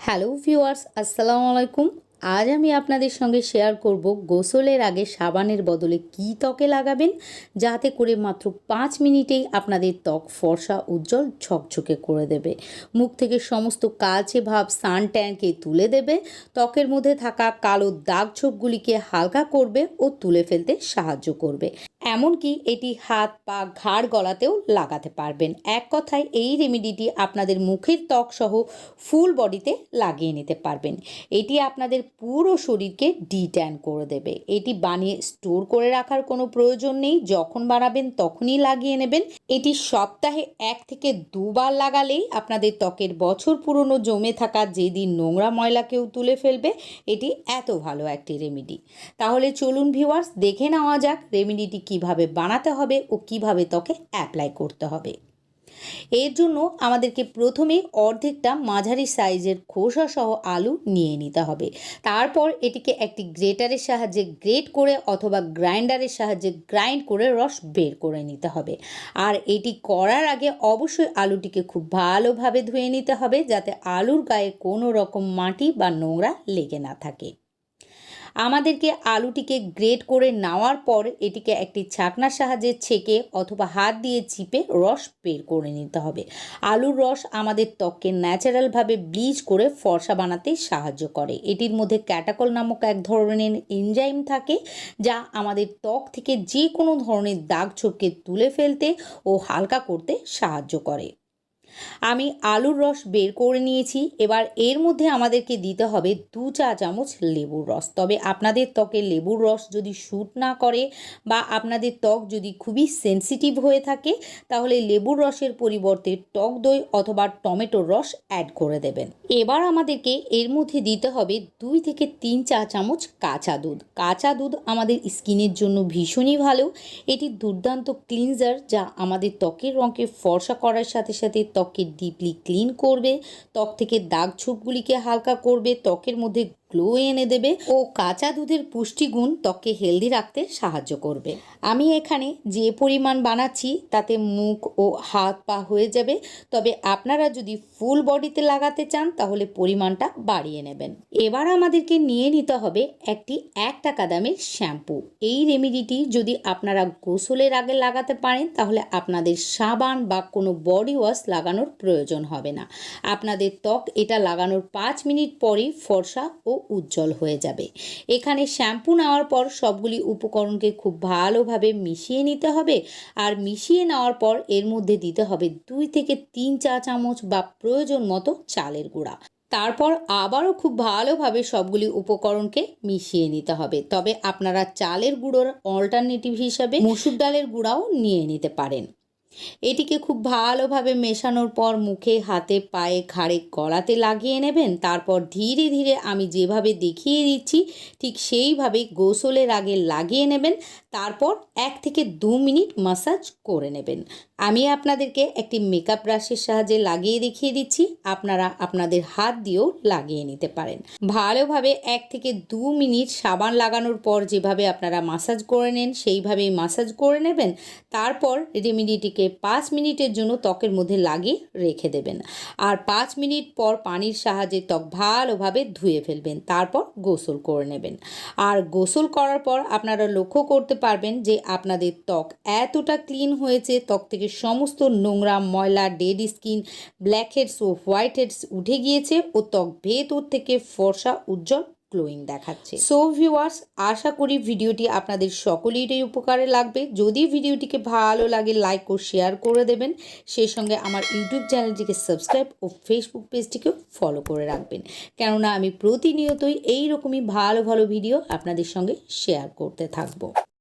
Hello viewers, আসসালামু আলাইকুম। আজ আমি আপনাদের সঙ্গে শেয়ার করব গোসলের আগে সাবানের বদলে কি ত্বকে লাগাবেন, যাতে করে মাত্র পাঁচ মিনিটেই আপনাদের ত্বক ফর্সা, উজ্জ্বল, ঝকঝকে করে দেবে। মুখ থেকে সমস্ত কালচে ভাব সান ট্যানকে তুলে দেবে। ত্বকের মধ্যে থাকা কালো দাগ ছোপগুলিকে হালকা করবে ও তুলে ফেলতে সাহায্য করবে। এমনকি এটি হাত পা ঘাড় গলাতেও লাগাতে পারবেন। এক কথায়, এই রেমেডিটি আপনাদের মুখের ত্বক সহ ফুল বডিতে লাগিয়ে নিতে পারবেন। এটি আপনাদের পুরো শরীরকে ডিট্যান করে দেবে। এটি বানিয়ে স্টোর করে রাখার কোনো প্রয়োজন নেই। যখন বানাবেন, তখনই লাগিয়ে নেবেন। এটি সপ্তাহে এক থেকে দুবার লাগালেই আপনাদের ত্বকের বছর পুরনো জমে থাকা যেদিন নোংরা ময়লাকেও তুলে ফেলবে। এটি এত ভালো একটি রেমেডি তাহলে চলুন ভিউয়ার্স দেখে নেওয়া যাক রেমেডিটি কীভাবে বানাতে হবে ও কীভাবে ত্বকে অ্যাপ্লাই করতে হবে। এর জন্য আমাদেরকে প্রথমে অর্ধেকটা মাঝারি সাইজের খোসা সহ আলু নিয়ে নিতে হবে। তারপর এটিকে একটি গ্রেটারের সাহায্যে গ্রেট করে অথবা গ্রাইন্ডারের সাহায্যে গ্রাইন্ড করে রস বের করে নিতে হবে। আর এটি করার আগে অবশ্যই আলুটিকে খুব ভালোভাবে ধুয়ে নিতে হবে যাতে আলুর গায়ে কোনো রকম মাটি বা নোংরা লেগে না থাকে। আমাদেরকে আলুটিকে গ্রেট করে নেওয়ার পর এটিকে একটি ছাকনার সাহায্যে ছেঁকে অথবা হাত দিয়ে চিপে রস বের করে নিতে হবে। আলুর রস আমাদের ত্বককে ন্যাচারালভাবে ব্লিচ করে ফর্সা বানাতে সাহায্য করে। এটির মধ্যে ক্যাটাকল নামক এক ধরনের এনজাইম থাকে, যা আমাদের ত্বক থেকে যে কোনো ধরনের দাগ ছোপকে তুলে ফেলতে ও হালকা করতে সাহায্য করে। আমি আলুর রস বের করে নিয়েছি, এবার এর মধ্যে আমাদেরকে দিতে হবে দু চা চামচ লেবুর রস। তবে আপনাদের ত্বকে লেবুর রস যদি শ্যুট না করে বা আপনাদের ত্বক যদি খুবই সেন্সিটিভ হয়ে থাকে, তাহলে লেবুর রসের পরিবর্তে টক দই অথবা টমেটোর রস অ্যাড করে দেবেন। এবার আমাদেরকে এর মধ্যে দিতে হবে দুই থেকে তিন চা চামচ কাঁচা দুধ। কাঁচা দুধ আমাদের স্কিনের জন্য ভীষণই ভালো। এটি দুর্দান্ত ক্লিনজার যা আমাদের ত্বকের রঙকে ফর্সা করার সাথে সাথে ত্বককে ডিপলি ক্লিন করবে ত্বক থেকে দাগ ছোপগুলিকে হালকা করবে ত্বকের মধ্যে গ্লো এনে দেবে ও কাঁচা দুধের পুষ্টিগুণ ত্বককে হেলদি রাখতে সাহায্য করবে। আমি এখানে যে পরিমাণ বানাচ্ছি তাতে মুখ ও হাত পা হয়ে যাবে, তবে আপনারা যদি ফুল বডিতে লাগাতে চান তাহলে পরিমাণটা বাড়িয়ে নেবেন। এবার আমাদেরকে নিয়ে নিতে হবে একটি এক টাকা দামের শ্যাম্পু। এই রেমিডিটি যদি আপনারা গোসলের আগে লাগাতে পারেন, তাহলে আপনাদের সাবান বা কোনো বডি ওয়াশ লাগানোর প্রয়োজন হবে না। আপনাদের ত্বক এটা লাগানোর পাঁচ মিনিট পরেই ফর্সা ও উজ্জ্বল হয়ে যাবে। এখানে শ্যাম্পু নেওয়ার পর সবগুলি উপকরণকে খুব ভালোভাবে মিশিয়ে নিতে হবে আর মিশিয়ে নেওয়ার পর এর মধ্যে দিতে হবে দুই থেকে তিন চা চামচ বা প্রয়োজন মতো চালের গুঁড়া। তারপর আবারও খুব ভালোভাবে সবগুলি উপকরণকে মিশিয়ে নিতে হবে। তবে আপনারা চালের গুঁড়োর অল্টারনেটিভ হিসাবে মুসুর ডালের গুঁড়াও নিয়ে নিতে পারেন। এটিকে খুব ভালোভাবে মেশানোর পর মুখে, হাতে, পায়ে, ঘাড়ে গলাতে লাগিয়ে নেবেন। তারপর ধীরে ধীরে আমি যেভাবে দেখিয়ে দিচ্ছি, ঠিক সেইভাবে গোসলের আগে লাগিয়ে নেবেন। তারপর এক থেকে দু মিনিট মাসাজ করে নেবেন। আমি আপনাদেরকে একটি মেকআপ ব্রাশের সাহায্যে লাগিয়ে দেখিয়ে দিচ্ছি। আপনারা আপনাদের হাত দিয়েও লাগিয়ে নিতে পারেন। ভালোভাবে এক থেকে দু মিনিট সাবান লাগানোর পর যেভাবে আপনারা মাসাজ করে নেন, সেইভাবেই মাসাজ করে নেবেন। তারপর রেমিডিটিকে পাঁচ মিনিটের জন্য ত্বকের মধ্যে লাগিয়ে রেখে দেবেন। আর পাঁচ মিনিট পর পানির সাহায্যে ত্বক ভালোভাবে ধুয়ে ফেলবেন। তারপর গোসল করে নেবেন। আর গোসল করার পর আপনারা লক্ষ্য করতে পারবেন যে আপনাদের ত্বক এতটা ক্লিন হয়েছে, ত্বক থেকে সমস্ত নোংরা ময়লা ডেড স্কিন ব্ল্যাক হেডস ও হোয়াইট হেডস উঠে গিয়েছে ও ত্বক ভেতর থেকে ফর্সা, উজ্জ্বল গ্লোয়িং দেখাচ্ছে। সো ভিউয়ার্স আশা করি ভিডিওটি আপনাদের সকলেরই উপকারে লাগবে। যদি ভিডিওটিকে ভালো লাগে লাইক ও শেয়ার করে দেবেন। সেই সঙ্গে আমার ইউটিউব চ্যানেলটিকে সাবস্ক্রাইব ও ফেসবুক পেজটিকেও ফলো করে রাখবেন। কেননা আমি প্রতিনিয়তই এই রকমই ভালো ভালো ভিডিও আপনাদের সঙ্গে শেয়ার করতে থাকব।